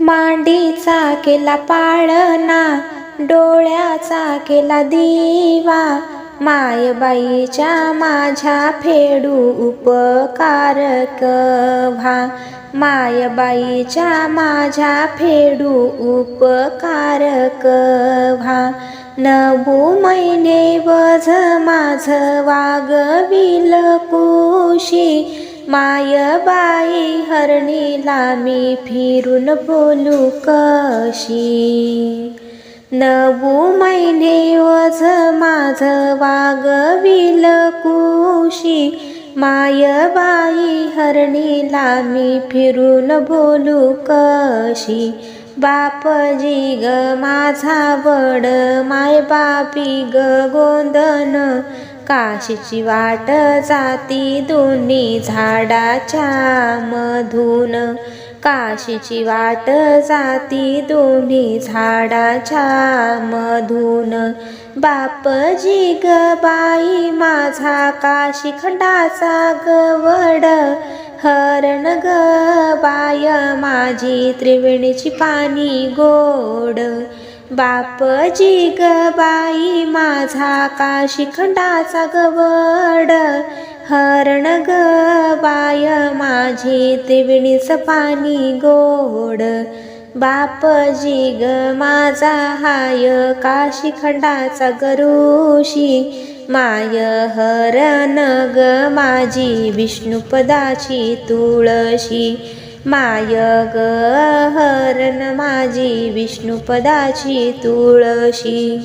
मांडीचा केला पाळणा डोळ्याचा केला दिवा मायबाईच्या माझ्या फेडू उपकार कव्हा. मायबाईच्या माझ्या फेडू उपकार कव्हा. नऊ महिने वझ माझ वागविल कुशी मायबाई हरणीला मी फिरून बोलू कशी? नऊ महिने ओझ माझ वागविल कुशी? मायबाई हरणीला मी फिरून बोलू कशी? बापजी ग माझा वड माय बापी ग गोंदन काशीची वाट जाती दोन्ही झाडाच्या मधून. काशीची वाट जाती दोन्ही झाडाच्या मधून. बापजी ग बाई माझा काशी खंडाचा गवड. हरण ग बाय माझी त्रिवेणीची पाणी गोड. बापजी ग बाई माझा काशिखंडाचा गवड? हरण ग बाय माझी त्रिविणीच पाणी गोड. बापजी ग माझा हाय काशी खंडाचा गरुशी? माय हरण ग माझी विष्णुपदाची तुळशी. माय ग हरण माझी विष्णुपदाची तुळशी.